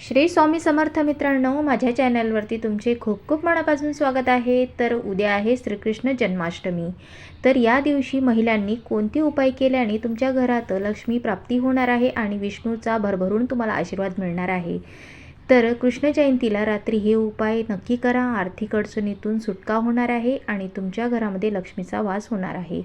श्री स्वामी समर्थ मित्रांनो माझ्या चॅनलवरती तुमचे खूप खूप मनापासून स्वागत आहे. तर उद्या आहे श्रीकृष्ण जन्माष्टमी. तर या दिवशी महिलांनी कोणते उपाय केल्याने तुमच्या घरात लक्ष्मी प्राप्ती होणार आहे आणि विष्णूचा भरभरून तुम्हाला आशीर्वाद मिळणार आहे? तर कृष्ण जयंतीला रात्री हे उपाय नक्की करा. आर्थिक अडचणीतून सुटका होणार आहे आणि तुमच्या घरामध्ये लक्ष्मीचा वास होणार आहे.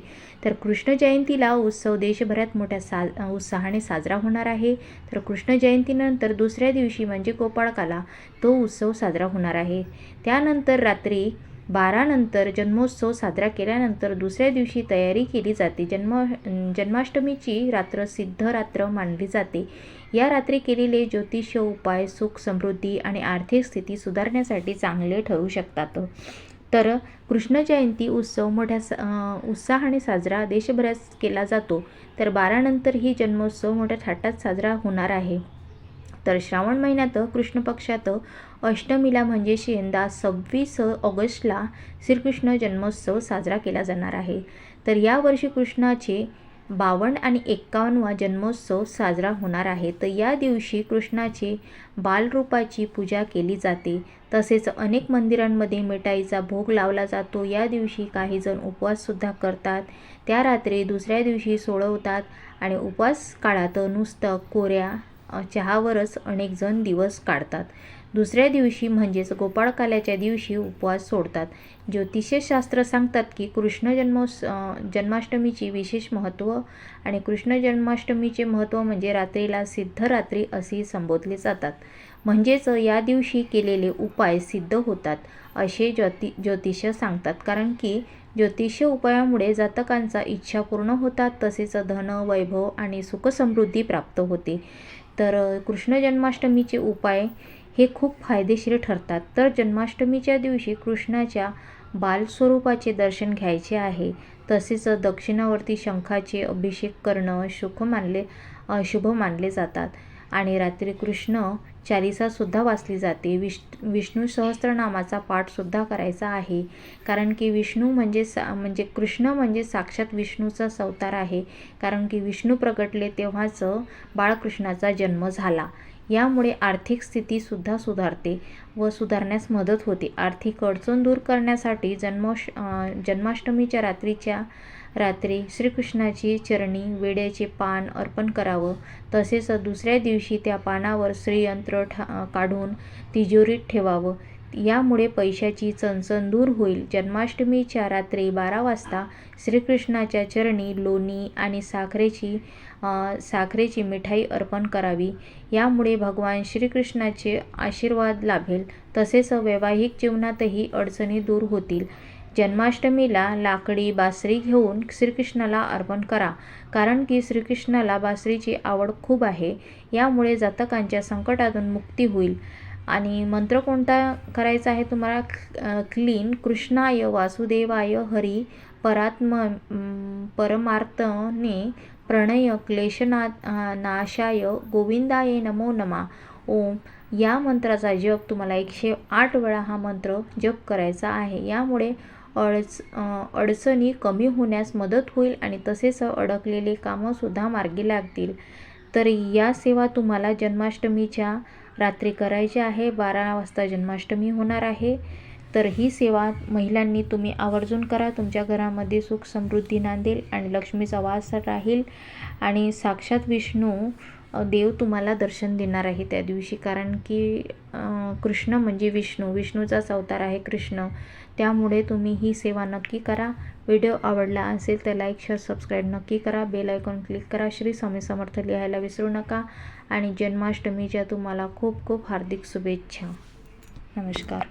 तर कृष्ण जयंतीला उत्सव देशभरात मोठ्या सा उत्साहाने साजरा होणार आहे. तर कृष्ण जयंतीनंतर दुसऱ्या दिवशी म्हणजे गोपाळकाला तो उत्सव साजरा होणार आहे. त्यानंतर रात्री बारानंतर जन्मोत्सव साजरा केल्यानंतर दुसऱ्या दिवशी तयारी केली जाते. जन्म जन्माष्टमीची रात्र सिद्ध रात्र मानली जाते. या रात्री केलेले ज्योतिष उपाय सुख समृद्धी आणि आर्थिक स्थिती सुधारण्यासाठी चांगले ठरू शकतात. तर कृष्ण जयंती उत्सव मोठ्या स उत्साहाने साजरा देशभरात केला जातो. तर बारानंतर ही जन्मोत्सव मोठ्या थाटात साजरा होणार आहे. तर श्रावण महिन्यात कृष्ण पक्षात अष्टमीला म्हणजे यंदा सव्वीस ऑगस्टला श्रीकृष्ण जन्मोत्सव साजरा केला जाणार आहे. तर यावर्षी कृष्णाचे बावन्न आणि एक्कावन्नवा जन्मोत्सव साजरा होणार आहे. तर या दिवशी कृष्णाचे बालरूपाची पूजा केली जाते. तसेच अनेक मंदिरांमध्ये मिठाईचा भोग लावला जातो. या दिवशी काही जण उपवाससुद्धा करतात. त्या रात्री दुसऱ्या दिवशी सोडवतात आणि उपवास काळात नुसतं कोऱ्या चहावरच अनेक जण दिवस काढतात. दुसऱ्या दिवशी म्हणजेच गोपाळकाल्याच्या दिवशी उपवास सोडतात. ज्योतिषशास्त्र सांगतात की कृष्ण जन्मोस जन्माष्टमीची विशेष महत्त्व आणि कृष्ण जन्माष्टमीचे महत्त्व म्हणजे रात्रीला सिद्धरात्री असे संबोधले जातात. म्हणजेच या दिवशी केलेले उपाय सिद्ध होतात असे ज्योति ज्योतिष सांगतात. कारण की ज्योतिष उपायामुळे जातकांचा इच्छा पूर्ण होतात तसेच धन वैभव आणि सुखसमृद्धी प्राप्त होते. तर कृष्ण जन्माष्टमीचे उपाय हे खूप फायदेशीर ठरतात. तर जन्माष्टमीच्या दिवशी कृष्णाच्या बालस्वरूपाचे दर्शन घ्यायचे आहे. तसेच दक्षिणावर्ती शंखाचे अभिषेक करणं सुख मानले शुभ मानले जातात. आणि रात्री कृष्ण चालिसासुद्धा वाचली जाते. विष विष्णू सहस्त्रनामाचा पाठसुद्धा करायचा आहे. कारण की विष्णू म्हणजे सा म्हणजे कृष्ण म्हणजे साक्षात विष्णूचा अवतार आहे. कारण की विष्णू प्रगटले तेव्हाच बाळकृष्णाचा जन्म झाला. यामुळे आर्थिक स्थितीसुद्धा सुधारते व सुधारण्यास मदत होते. आर्थिक अडचण दूर करण्यासाठी जन्म जन्माष्टमीच्या रात्रीच्या रात्री श्रीकृष्णाची चरणी वेड्याचे पान अर्पण करावं. तसेच दुसऱ्या दिवशी त्या पानावर श्रीयंत्र ठा काढून तिजोरीत ठेवावं. यामुळे पैशाची चणचण दूर होईल. जन्माष्टमीच्या रात्री बारा वाजता श्रीकृष्णाच्या चरणी लोणी आणि साखरेची साखरेची मिठाई अर्पण करावी. यामुळे भगवान श्रीकृष्णाचे आशीर्वाद लाभेल. तसेच वैवाहिक जीवनातही अडचणी दूर होतील. जन्माष्टमीला लाकडी बासरी घेऊन श्रीकृष्णाला अर्पण करा कारण की श्रीकृष्णाला बासरीची आवड खूप आहे. यामुळे जातकांच्या संकटातून मुक्ती होईल. आणि मंत्र कोणता करायचा आहे तुम्हाला? क्लीन कृष्णाय वासुदेवाय हरी परात्म परमार्थने प्रणय क्लेशना नाशाय गोविंदाय नमो नमा. ओम. या मंत्राचा जप तुम्हाला एकशे आठ वेळा हा मंत्र जप करायचा आहे. यामुळे अडच अडचणी कमी होण्यास मदत होईल आणि तसेच अडकलेले कामंसुद्धा मार्गी लागतील. तर या सेवा तुम्हाला जन्माष्टमीच्या रात्री करायची आहे. बारा वाजता जन्माष्टमी होणार आहे. तर ही सेवा महिलांनी तुम्ही आवर्जून करा. तुमच्या घरामध्ये सुख समृद्धी नांदेल आणि लक्ष्मीचा वास राहील. आणि साक्षात विष्णू देव तुम्हाला दर्शन देणार आहे त्या दिवशी. कारण की कृष्ण म्हणजे विष्णू. विष्णूचाच अवतार आहे कृष्ण. त्यामुळे तुम्ही ही सेवा नक्की करा. व्हिडिओ आवडला असेल तर लाईक शेअर सबस्क्राईब नक्की करा. बेल आयकॉन क्लिक करा. श्री स्वामी समर्थ लिहायला विसरू नका. आणि जन्माष्टमीच्या तुम्हाला खूप खूप हार्दिक शुभेच्छा. नमस्कार.